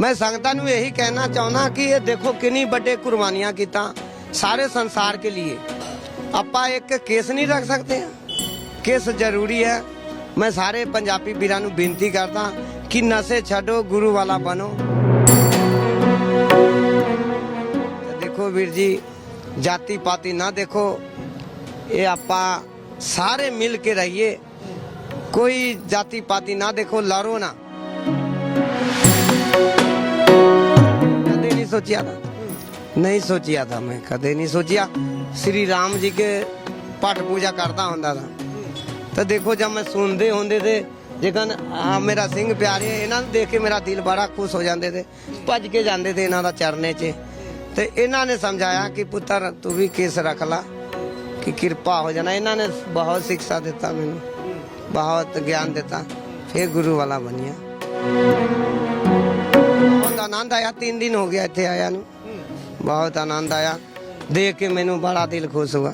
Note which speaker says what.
Speaker 1: ਮੈਂ ਸੰਗਤਾਂ ਨੂੰ ਇਹੀ ਕਹਿਣਾ ਚਾਹੁੰਦਾ ਕਿ ਇਹ ਦੇਖੋ ਕਿੰਨੀ ਵੱਡੇ ਕੁਰਬਾਨੀਆਂ ਕੀਤਾ ਸਾਰੇ ਸੰਸਾਰ ਕੇ ਲਈ ਆਪਾਂ ਇੱਕ ਕੇਸ ਨਹੀਂ ਰੱਖ ਸਕਦੇ ਕੇਸ ਜ਼ਰੂਰੀ ਹੈ ਮੈਂ ਸਾਰੇ ਪੰਜਾਬੀ ਵੀਰਾਂ ਨੂੰ ਬੇਨਤੀ ਕਰਦਾ ਕਿ ਨਸ਼ੇ ਛੱਡੋ ਗੁਰੂ ਵਾਲਾ ਬਣੋ ਤੇ ਦੇਖੋ ਵੀਰ ਜੀ ਜਾਤੀ ਪਾਤੀ ਨਾ ਦੇਖੋ ਇਹ ਆਪਾਂ ਸਾਰੇ ਮਿਲ ਕੇ ਰਹੀਏ ਕੋਈ ਜਾਤੀ ਪਾਤੀ ਨਾ ਦੇਖੋ ਲੜੋ ਨਾ सोचिया था नहीं सोचिया था मैं कदे नहीं सोचिया श्री राम जी के पाठ पूजा करता ਹੁੰਦਾ था ਤਾਂ ਦੇਖੋ ਜਦ ਮੈਂ ਸੁਣਦੇ ਹੁੰਦੇ ਤੇ ਜੇਕਨ ਆ ਮੇਰਾ ਸਿੰਘ ਪਿਆਰੇ ਇਹਨਾਂ ਨੂੰ ਦੇਖ ਕੇ ਮੇਰਾ ਦਿਲ ਬੜਾ ਖੁਸ਼ ਹੋ ਜਾਂਦੇ ਤੇ ਭੱਜ ਕੇ ਜਾਂਦੇ ਤੇ ਇਹਨਾਂ ਦਾ ਚਰਨੇ 'ਚ ਤੇ ਇਹਨਾਂ ਨੇ ਸਮਝਾਇਆ ਕਿ ਪੁੱਤਰ ਤੂੰ ਵੀ ਕੇਸ ਰੱਖ ਲਾ ਕਿ ਕਿਰਪਾ ਹੋ ਜਾਣਾ ਇਹਨਾਂ ਨੇ ਬਹੁਤ ਸਿੱਖਿਆ ਦਿੱਤਾ ਮੈਨੂੰ ਬਹੁਤ ਗਿਆਨ ਦਿੱਤਾ ਫਿਰ ਗੁਰੂ ਵਾਲਾ ਬਣਿਆ ਬਹੁਤ ਆਨੰਦ ਆਇਆ 3 ਦਿਨ ਹੋ ਗਿਆ ਇੱਥੇ ਆਇਆ ਨੂੰ। ਬਹੁਤ ਆਨੰਦ ਆਇਆ। ਦੇਖ ਕੇ ਮੈਨੂੰ ਬੜਾ ਦਿਲ ਖੁਸ਼ ਹੁਆ